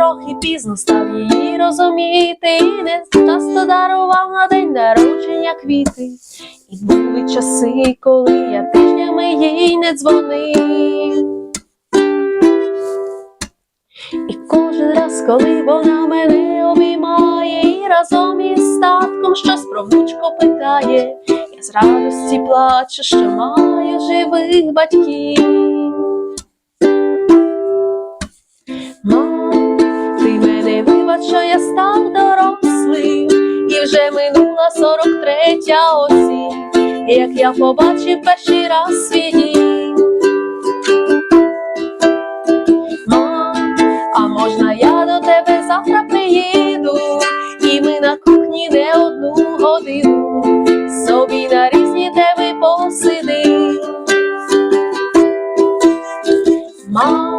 трохи пізно став її розуміти, і не часто дарував на день народження квіти. І були часи, коли я тижнями їй не дзвонив. І кожен раз, коли вона мене обіймає, і разом із татком щось про внучку питає, я з радості плачу, що маю живих батьків винуват, що я став дорослим, і вже минула сорок третя осінь, як я побачив перший раз свій дім. А можна я до тебе завтра приїду, і ми на кухні не одну годину, собі на різні теми посидим. Мам,